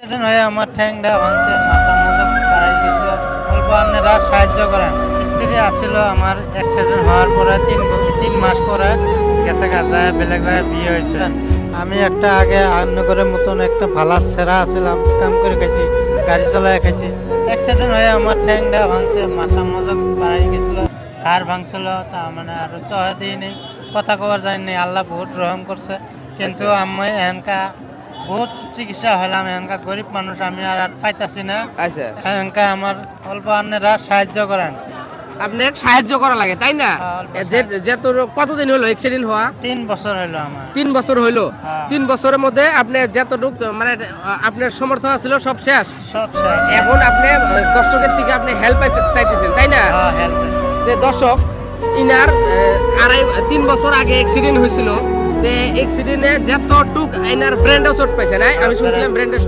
Accident হয়ে আমার ঠ্যাংটা ভাঙছে মাথা মজক বাড়াই গেছিল অল্প আপনারা সাহায্য করেন স্ত্রী আসছিল আমার অ্যাক্সিডেন্ট হওয়ার পরে তিন তিন মাস পরে গেছে গা, যায় বেলেগ জায়গায় বিয়ে হয়েছে। আমি একটা আগে আন্নগরের মতন একটা ভালা সেরা আছিলাম, কাম করে খাইছি, গাড়ি চালায় খাইছি। অ্যাক্সিডেন্ট হয়ে আমার ঠ্যাংটা ভাঙছে মাথা মজক বাড়াই গেছিল কার ভাঙছিল, তা মানে আর চহে দিই নেই কথা কবার যায়নি আল্লাহ বহুত রহম করছে। কিন্তু আমি এনকা বহুত চিকিৎসা হলাম এনকা গরিব মানুষ আমি আর আর পাইতাছি না। আচ্ছা। এনকা আমার অল্প আপনারা সাহায্য করেন। আপনার সাহায্য করা লাগে তাই না? হ্যাঁ, যে- তোর কতদিন হলো অ্যাক্সিডেন্ট হওয়া? তিন বছর হইল আমার। তিন বছর হইল হ্যাঁ। তিন বছরের মধ্যে আপনি যতটুক মানে আপনার সমর্থ ছিল সব শেষ? সব শেষ। এখন আপনি দর্শকের থেকে আপনি হেল্প চাইতেছেন তাই না? হ্যাঁ যে দর্শক ইনার আড়াই তিন বছর আগে অ্যাক্সিডেন্ট হয়েছিল। যে এক্সিডেন্টে যতটুক আইনার ব্র্যান্ডও চোট পাইছে না আমি শুনছিলাম ব্র্যান্ডের